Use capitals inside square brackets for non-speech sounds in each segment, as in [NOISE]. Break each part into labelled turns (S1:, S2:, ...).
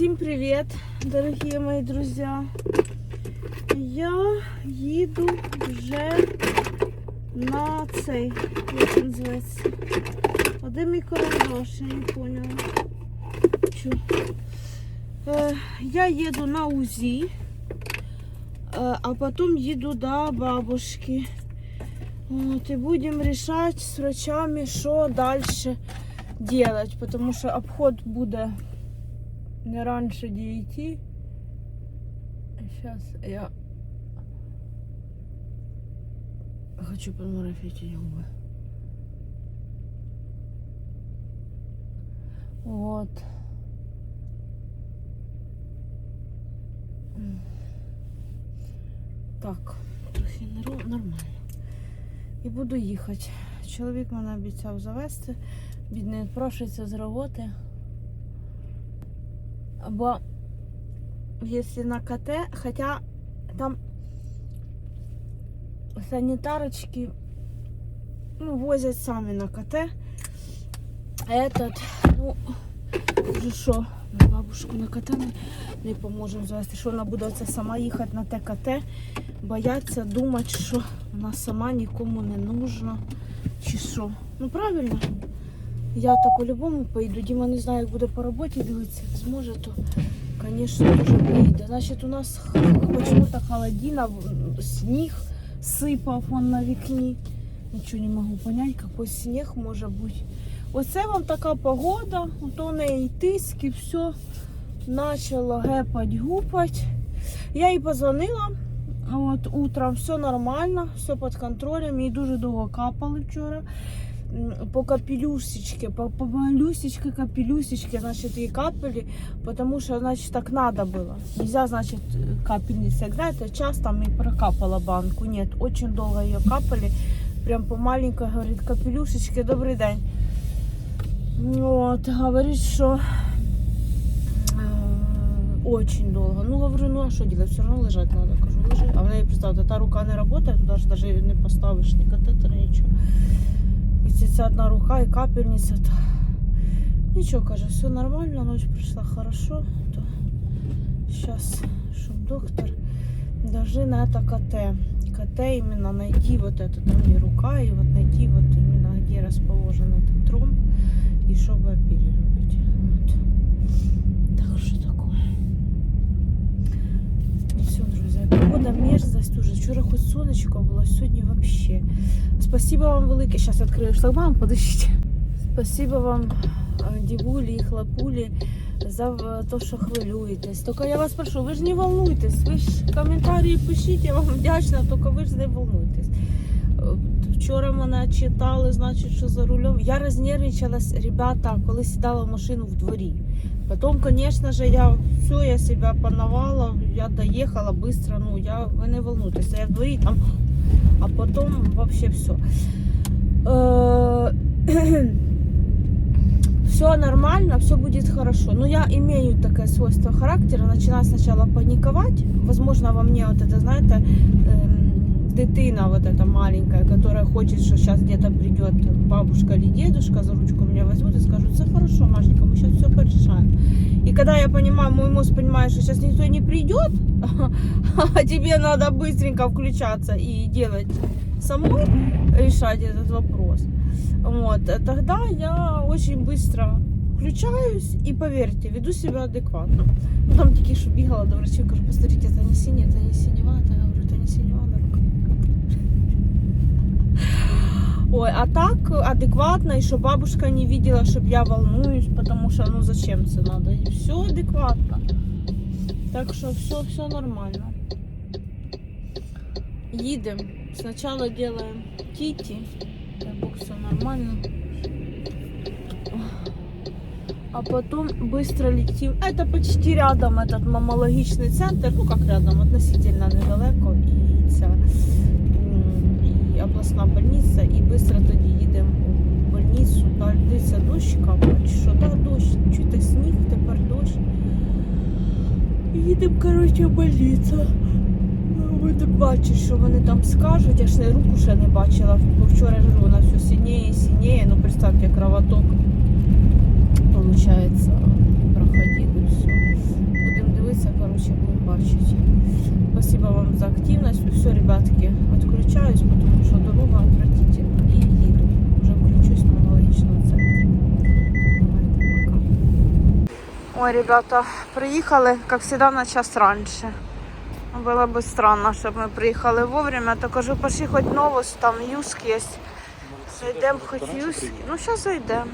S1: Всім привіт, дорогі мої друзі. Я їду вже на цей, як він називається. Один мій карандаш, я не поняла. Чу. Е, я їду на УЗІ, е, а потім їду до бабушки. Вот, и будем решать с врачами, что дальше делать, потому что обход буде не раньше 9. Сейчас я хочу подмарафить губы. Вот. Так, трохи нормально. І буду їхати. Чоловік мене обіцяв завести. Бідний відпрошується з роботи. Бо якщо на КТ, хоча там санітарочки ну, возять самі на КТ. А этот, ну, вже що, бабушку на КТ не, не поможемо завести. Що вона буде оце сама їхати на те КТ, бояться думати, що вона сама нікому не нужна. Чи що? Ну правильно. Я то по-любому поїду. Діма не знаю, як буде по роботі дивитися. Як зможе, то, звісно, дуже поїде. Значить, у нас почему-то холодина, сніг сипав он на вікні. Нічого не можу зрозуміти, який сніг може бути. Оце вам така погода, то в неї тиск і все. Почало гепать, гупать. Я їй позвонила. От утром все нормально, все під контролем. Їй дуже довго капали вчора М, По капелюсечке, по, по малюсечке капелюсечке, значит, ей капали, потому что, значит, так надо было. Нельзя, значит, капельницы играть, а час там и прокапала банку. Нет, очень долго ее капали, прям по маленькой, говорит, капелюшечке, добрый день. Вот, говорит, что э, очень долго. Ну, говорю, ну а что делать, все равно лежать надо. Кажу, лежи. А в неї, представте, та рука не працює, туди ж навіть не поставиш ні катетер, нічого. І це ця одна рука і капельниця. То... Нічого, каже, все нормально, ночь пройшла хорошо. То сейчас, щоб доктор даже на это КТ. КТ именно найти вот это, там где рука, и вот найти вот именно где расположен этот тромб, и чтобы оперировать. Вот. Так что такое. Все, друзья, погода мерзость уже. Вчора хоч сонечко було, сьогодні вообще. Спасибо вам велике. Сейчас открою шлагбаум, подождите. Спасибо вам, э, дівулі і хлопулі, за в- то, що хвилюєтесь. Тільки я вас прошу, ви ж не волнуйтесь. Ви ж коментарі пишіть, я вам вдячна, тільки ви ж не волнуйтесь. Е, Вчора мене читали, значить, що за рулем. Я рознервничалась, ребята, коли сідала в машину в дворі. Потом, конечно же, я все, я себя пановала, я доехала быстро, ну, я, вы не волнуйтесь, я в дворі там, а потом вообще все. [CLEARS THROAT] Все нормально, все будет хорошо. Но я имею такое свойство характера, начинаю сначала паниковать. Возможно, во мне вот это, знаете, эм, дитина вот эта маленькая, которая хочет, что сейчас где-то придет бабушка или дедушка, за ручку меня возьмут и скажут, все хорошо, Машенька, мы сейчас все порешаем. И когда я понимаю, мой мозг понимает, что сейчас никто не придет, [LAUGHS] а тебе надо быстренько включаться и делать самой, решать этот вопрос, вот, тогда я очень быстро включаюсь и, поверьте, веду себя адекватно. Ну, там тільки що бігала до врача, кажу, посмотрите, это не синяя, это не синева, это, я говорю, это не синева Ой, а так адекватно, и чтобы бабушка не видела, чтобы я волнуюсь, потому что, ну, зачем это надо? И все адекватно. Так что все, все нормально. Едем. Сначала делаем тити. Дай бог, все нормально. А потом быстро летим. Это почти рядом, этот мамологичный центр. Ну, как рядом, относительно недалеко. І ця м, і обласна больниця. І швидко тоді їдемо у больницю. Далі дивиться дощ капає. Що, да, дощ. Чуєте сніг, тепер дощ. Їдемо, коротше, в больницю. Будете бачити, що вони там скажуть. Я ж не руку ще не бачила, бо вчора ж вона все синіє і синіє. Ну, представте, кровоток, получается, проходил и все. Спускаюсь, тому що дорога отвратительна. І їду. Вже включусь на. Давайте, пока. Ой, ребята, приїхали, як завжди, на час раніше. Було б странно, щоб ми приїхали вовремя, то кажу, пошли хоч новость, там юск є. Зайдемо хоч юск. Ну, зараз зайдемо.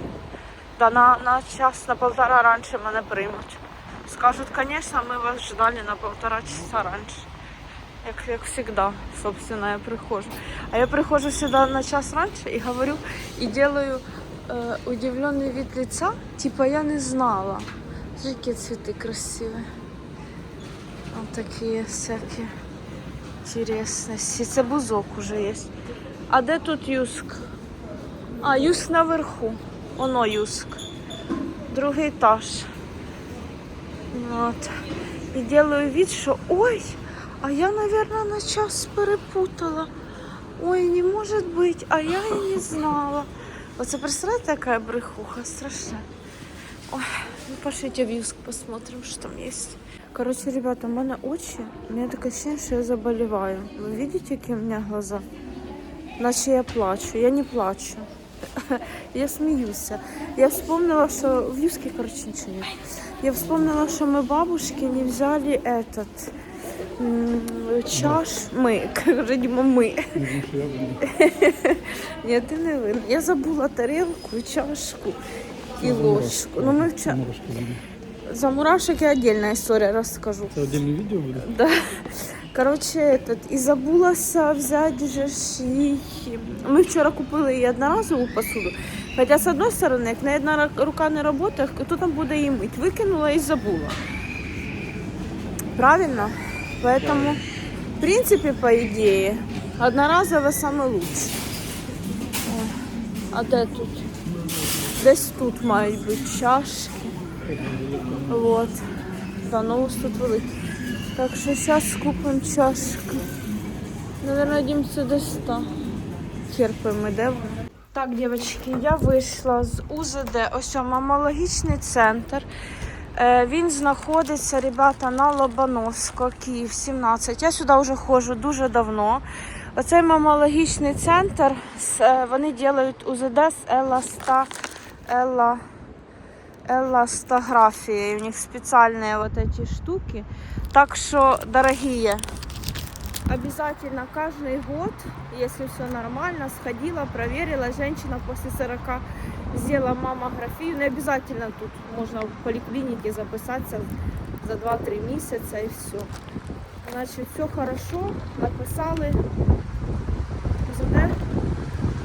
S1: Да, на, на час, на полтора раніше мене приймуть. Скажуть, звісно, ми вас ждали на полтора часа раніше. Як, як завжди, собственно, я приходжу. А я приходжу сюди на час раніше і говорю, і делаю э, удивленный вид лица, типа я не знала. Смотри, какие цветы красивые. Вот такие всякие интересности. Це бузок уже есть. А де тут юск? А, юск наверху. Оно юск. Другий этаж. Вот. І делаю вид, що ой, а я, наверное, на час перепутала. Ой, не может быть, а я и не знала. Оце представляете, такая брехуха страшная. Ой, ну пошлите в Юск посмотрим, что там есть. Короче, ребята, у меня очи, у меня такое ощущение, что я заболеваю. Вы видите, какие у меня глаза? Наче я плачу. Я не плачу. [LAUGHS] Я смеюсь. Я вспомнила, что в Юске, короче, ничего нет. Я вспомнила, что мы бабушке не взяли этот м, чаш. Мы, кажу, Діма, ми. Ні, ти не винен. Я забула тарелку, чашку і ложку. Ну, ми вчора... За мурашек я отдельная история расскажу.
S2: Це отдельне відео буде?
S1: Да. Короче, этот, і забулася взяти же ж їй. Ми вчора купили їй одноразову посуду. Хоча з одної сторони, як на одна рука не працює, хто там буде її мить? Викинула і забула. Правильно? Поэтому, в принципе, по идее, одноразово самое лучше. А де тут? Десь тут мають бути чашки. Вот. Да, новус тут великий. Так що зараз купимо чашку. Наверное, Дім це до 100. Хер де. Так, дівчатки, я вийшла з УЗД. Ось о, мамологічний центр. Е, Він знаходиться, ребята, на Лобановського, Київ, 17. Я сюди вже ходжу дуже давно. Оцей мамологічний центр, з, е, вони роблять УЗД з еласта, ела, эластографией. У них специальные вот эти штуки. Так что, дорогие, обязательно каждый год, если все нормально, сходила, проверила. Женщина после 40 сделала маммографию. Не обязательно тут можно в поликлинике записаться за 2-3 месяца и все. Значит, все хорошо, написали. ЗД,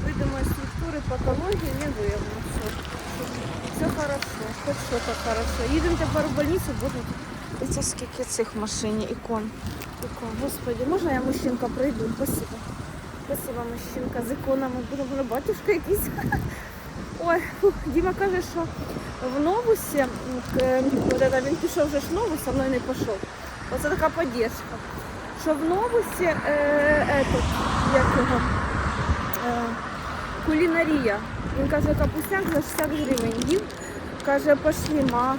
S1: видимої структури патології не виявлено. Все. Хорошо, хоть что-то хорошо. Їдемо тепер в больницю, будуть. Скільки цих в машині ікон. Ікон. Господи, можна я мужчинка пройду? Спасибо. Спасибо, мужчинка. З іконами буде, буде батюшка якийсь. [LAUGHS] Ой, фух, Діма каже, що в новусі, він пішов вже ж в новус, со мною не пішов. Оце така поддержка. Що в новусі, е, этот, як його, е, кулінарія. Він каже, капустяк за 60 гривень їв. Каже, пошли, ма,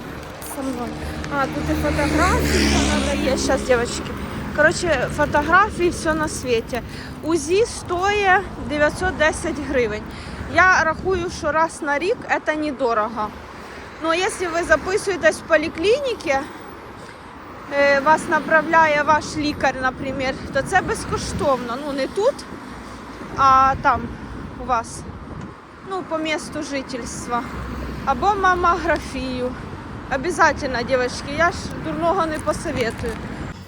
S1: со мною. А, тут і фотографії надо є. Зараз, дівчатки. Коротше, фотографії, все на світі. УЗІ стоїть 910 гривень. Я рахую, що раз на рік це недорого. Ну, якщо ви записуєтесь в поліклініці, е, вас направляє ваш лікар, наприклад, то це безкоштовно. Ну, не тут, а там у вас ну, по месту жительства. Або маммографію. Обязательно, девочки, я ж дурного не посоветую.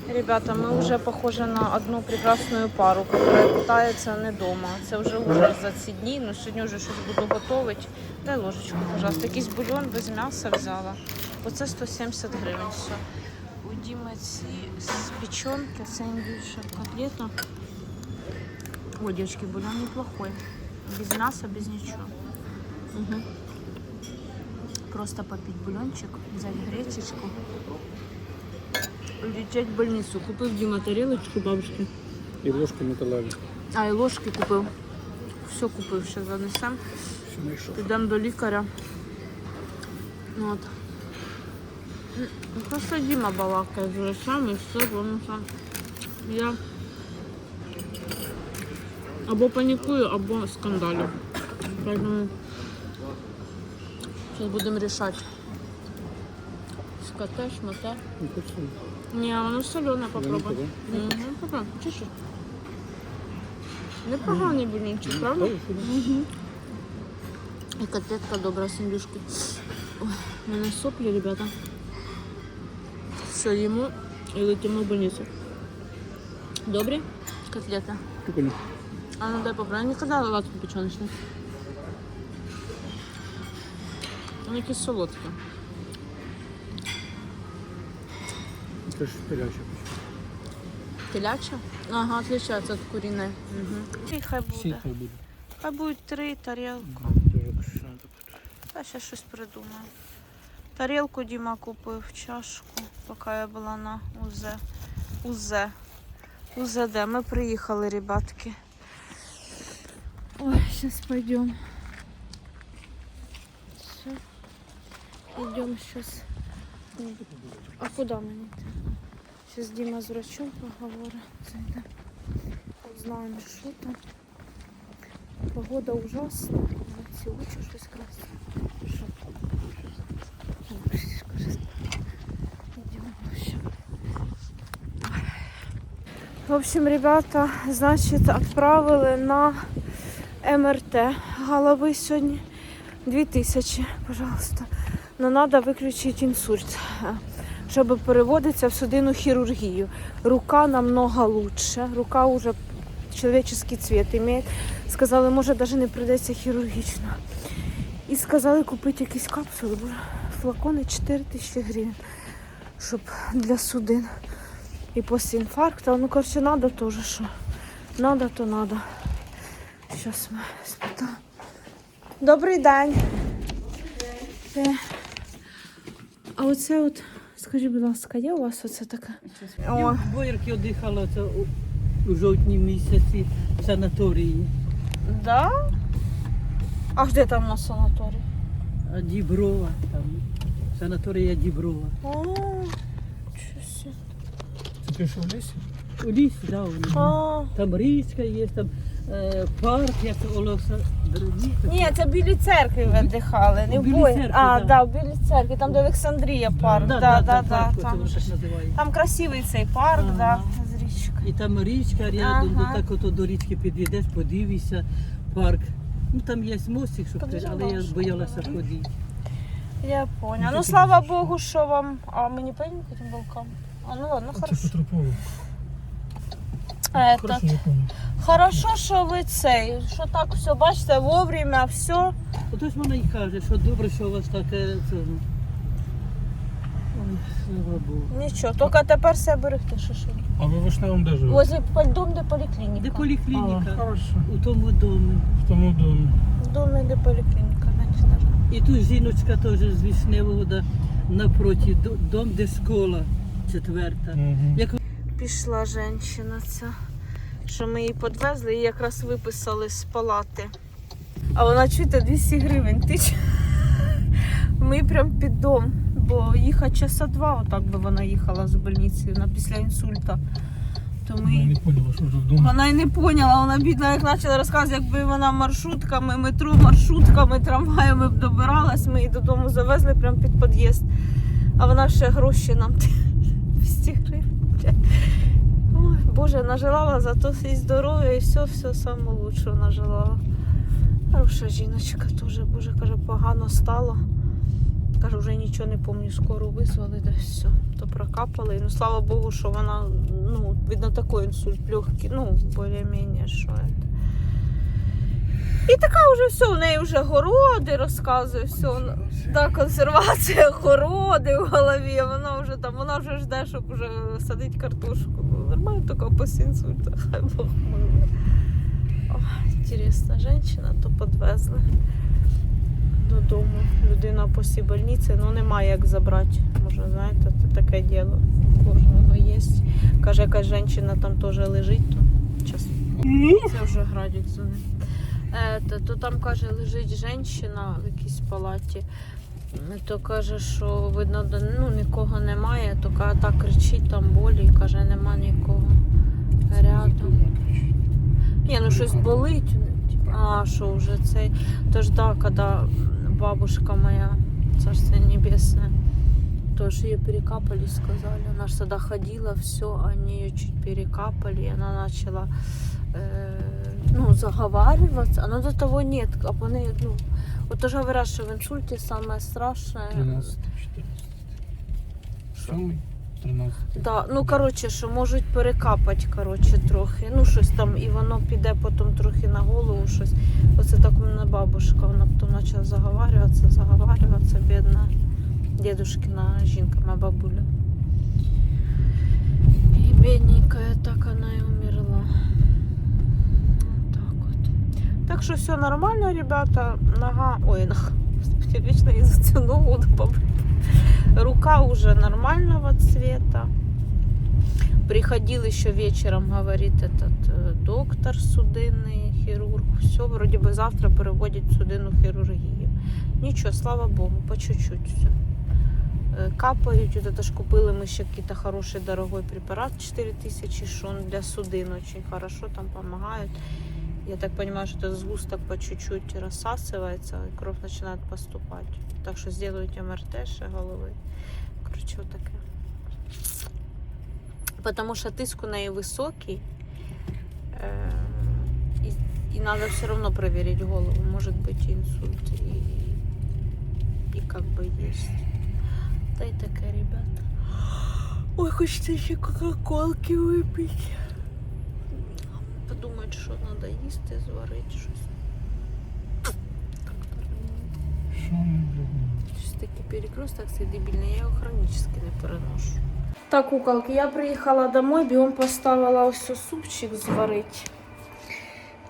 S1: Ребята, мы уже похожи на одну прекрасную пару, которая питается не дома. Це вже ужас за ці дні. Ну, сьогодні вже щось буду готувати. Дай ложечку, пожалуйста. Якийсь бульон без м'яса взяла. Оце 170 гривень. Все. У Діми ці печенки, це індюша котлета. Ой, девочки, бульон неплохой. Без мяса, без ничего. Угу. Просто попить бульончик, взять гречечку. Лететь в больницу. Купив Дима тарелочку бабушки.
S2: І ложку металеві.
S1: А, і ложки купив. Все купив, ще занесем. Підемо до лікаря. От. Ну, Просто Діма балакає з речами, все, воно сам. Я Або панікую, або скандалю. Поэтому зараз будемо рішати. Скоте, шмоте. Ні, воно солене, попробуй.
S2: Попробуй.
S1: Чуть-чуть. Непоганий бульончик, правда? Угу. І котлетка добра з індюшки. Ой, у мене соплі, ребята. Все, їмо і летимо в больницю. Добрі? Котлети.
S2: Прикольно.
S1: А ну дай попробуй. Я не казала латку печеночну. Вони якісь солодкі.
S2: Це ж теляче.
S1: Теляча? Ага, отличается от куриной. Угу. Хай
S2: Всі
S1: буде.
S2: хай буде.
S1: Хай будуть три тарілки.
S2: Красиво.
S1: Та ще щось придумаю. Тарілку Діма купив, чашку, поки я була на УЗ. УЗ. УЗД. Ми приїхали, ребятки. Ой, сейчас пойдем. Все. Идем сейчас. А куда мне идти? Сейчас Дима с врачом поговорит. Зайдем. Узнаем, что там. Погода ужасна. На ці очі щось красне. Що? В общем. Ребята, значит, отправили на МРТ голови сьогодні. 2000, пожалуйста. Но надо виключити інсульт, щоб переводитися в судинну хірургію. Рука намного лучше. Рука уже человеческий цвет имеет. Сказали, може, навіть не прийдеться хірургічно. І сказали купити якісь капсули, бо флакони 4 тисячі гривень, щоб для судин. І після інфаркту, ну, коротше, треба теж, що. Надо, то надо. Зараз ми спитаємо. Добрий день. Е, А оце от, скажіть, будь ласка, є у вас оце таке? О,
S3: Я одихала це у, у жовтні місяці в санаторії.
S1: да? А де там на санаторії?
S3: А Діброва там. Санаторія Діброва.
S1: О.
S2: Це ти що в лісі?
S3: У лісі, да, Там річка є, там е, парк, як Олоса.
S1: ні, це в білій церкві ви віддихали, не в
S3: Білій
S1: бой.
S3: церкві,
S1: А,
S3: да.
S1: да, в білій церкві, там де Олександрія парк. Да, да, да,
S3: парк,
S1: там.
S3: так.
S1: Там красивий цей парк,
S3: Ага.
S1: да, з річкою.
S3: І там річка рядом,
S1: Ага.
S3: до так ото до річки підійдеш, подивишся, парк. Ну там є мостик, щоб
S1: Там
S3: ти, але я боялася ходити.
S1: Я поняла.
S3: Ну,
S1: слава. Богу, що вам. А ми не поїдемо к волкам? А, ну ладно, хорошо.
S2: Петрополу.
S1: Этот,
S2: Хорошо, я пам'ятаю.
S1: Хорошо, що ви цей, що так все, бачите, вовремя, все.
S3: Отож вона й каже, що добре, що у вас таке це. ну. Ой, слава Богу.
S1: Нічого, тільки тепер себе берегти, що що.
S2: А ви в Вишневому де живете?
S1: Возле дом, де поліклініка.
S3: Де поліклініка?
S2: Хорошо.
S3: У тому домі.
S2: В тому домі.
S1: Дом, де поліклініка, значить.
S3: І тут жіночка теж з Вишневого да, напроти, до- дом, де школа четверта.
S2: Мгм.
S3: Як
S1: Пішла жінка ця, що ми її підвезли і якраз виписали з палати. А вона чуєте 200 гривень тич. [LAUGHS] Ми прям під дом, бо їхати часа два, отак би вона їхала з больниці на після інсульта. То
S2: Я
S1: ми...
S2: не поняла, що вже вдома.
S1: Вона й не поняла, вона бідна, як почала розказувати, якби вона маршрутками, метро, маршрутками, трамваями б добиралась, ми її додому завезли прямо під під'їзд. А вона ще гроші нам [LAUGHS] 200 гривень. Боже, нажелала зато і здоров'я, і все, все саме лучше нажелала. Хороша жіночка теж, Боже, каже, погано стало. Каже, вже нічого не пам'ятаю, скоро визвали, да все. То прокапали. Ну, слава Богу, що вона, ну, видно, такий інсульт легкий, ну, більш-менш, що це. І така вже все, у неї вже городи розказує, все. Да, консервація городи в голові, вона вже там, вона вже жде, щоб вже садити картошку. Нормально така після інсульту, хай Бог милує. Інтересна жінка, то підвезли додому. Людина після больниці, ну немає як забрати. Може, знаєте, це таке діло. Кожного є. Каже, якась жінка там теж лежить, то час. Це вже градик за ним. Е, то, там каже, лежить жінка в якійсь палаті. То каже, що видно, ну, нікого немає, то каже, так кричить там болі, каже, нема нікого рядом. Ні, ну щось болить. А, що вже цей. Тож да, коли бабушка моя, царство небесное, тоже ее перекапали, сказали. Она же тогда ходила, все, они ее чуть перекапали, и она начала э, ну, заговариваться. Она до того нет, а вони, ну, вот тоже говорят, что в инсульте самое страшное.
S2: 13, 14. Сьомий? 13.
S1: Да, ну коротше, що можуть перекапати, коротше, трохи. Ну, щось там, і воно піде потім трохи на голову, щось. Оце так у мене бабушка, вона потім почала заговарюватися, заговарюватися, бідна. Дедушкина жінка, моя бабуля. І бідненькая, так вона і умерла. Вот Так от. Так що все нормально, ребята. Нога. Ой, нога. Господи, вічно із цю ногу побити. Рука уже нормального цвета. Приходил еще вечером, говорит этот э, доктор, судинный хирург. Все, вроде бы завтра переводит в судинную хирургию. Ничего, слава богу, по чуть-чуть все. Капають, вот это ж купили мы еще какие-то хороший дорогой препарат 4000, что он для судин очень хорошо там помогает. Я так понимаю, что этот сгусток по чуть-чуть рассасывается, и кровь начинает поступать. Так что сделают МРТ ще голови. Короче, вот таке. Потому что тиск у неї високий. Е, і, і надо все равно проверить голову. Может быть инсульт. И, и как бы есть. Та й таке, ребята. Ой, хочеться ще кока-колки випити. Подумають, що треба їсти, зварити щось.
S2: Що ми, блядь?
S1: Щось такі перекресток цей дебільний, я його хронічно не переношу. Так, куколки, я приїхала домой, бігом поставила ось супчик зварити.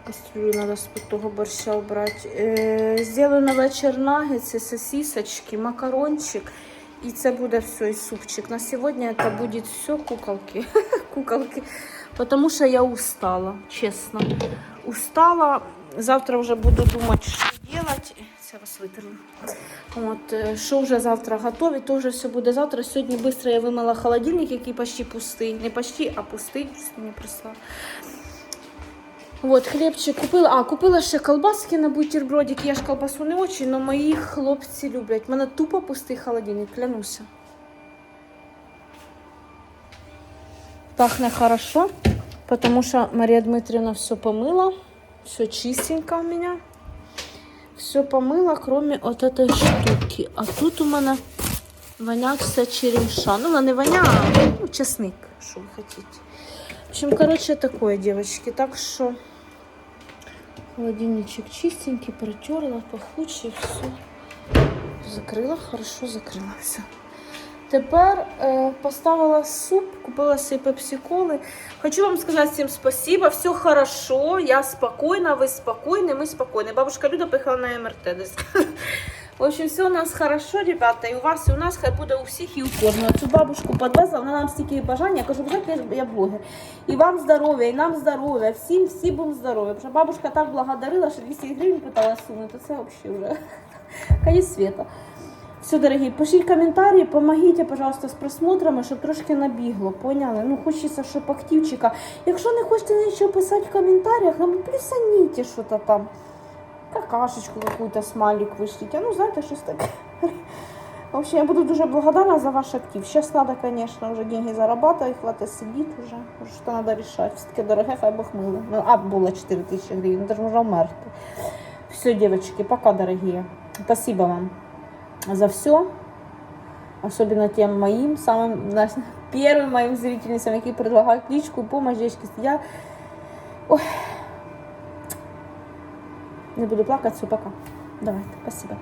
S1: Кастрюлю треба з того борща обрати. Е, зроблю на вечір нагетси, сосисочки, макарончик. І це буде все, і супчик. На сьогодні це буде все, куколки. [LAUGHS] куколки. Потому що я устала, чесно. Устала. Завтра вже буду думати, що робити. Це вас витерла. От, що вже завтра готові, то все буде завтра. Сьогодні швидко я вимила холодильник, який почти пустий. Не почти, а пустий. Що мені прислав. От, хлібчик купила. А, купила ще колбаски на бутербродик. Я ж колбасу не очень, але мої хлопці люблять. У мене тупо пустий холодильник, клянуся. Пахне хорошо, потому что Мария Дмитриевна все помыла. Все чистенько у меня. Все помыла, кроме вот этой штуки. А тут у мене воняк все черемша. Ну, вона не воня, а ну, чесник, що ви хотите. В общем, короче, такое, девочки. Так что холодильничек чистенький, протерла, пахучий, все. Закрила, хорошо закрила все. Тепер е, поставила суп, купила собі пепсі-коли. Хочу вам сказати всім спасибо, все хорошо, я спокійна, ви спокійні, ми спокійні. Бабушка Люда поїхала на МРТ десь. В общем, все у нас хорошо, ребята, і у вас, і у нас, хай буде у всіх і у кожного. Цю бабушку підвезла, вона нам стільки бажання. Я кажу, бажайте, я блогер. І вам здоров'я, і нам здоров'я, всім, всі будемо здоров'я. Що бабушка так благодарила, що 200 гривень питала сунути. Це взагалі вже [LAUGHS] конець світа. Все, дорогі, пишіть коментарі, помогіть, пожалуйста, з просмотрами, щоб трошки набігло, поняли? Ну, хочеться, щоб активчика. Якщо не хочете нічого писати в коментарях, ну, плюсаніте щось там. Какашечку какую-то, смайлик вышлите. Ну, знаете, что таке. В общем, я буду дуже благодарна за ваш актив. Сейчас надо, конечно, уже деньги зарабатывать, хватит сидит уже. Уже Что надо решать. Все-таки дороге, хай Бог мило. Ну, а было 4 тысячи гривен, даже уже умерти. Все, девочки, пока, дорогие. Спасибо вам за все. Особенно тем моим, самым, знаешь, [LAUGHS] первым моим зрительницам, які предлагают личку, помощь, девочки. Я... Ой. Не буду плакать, все, пока. Давайте, спасибо.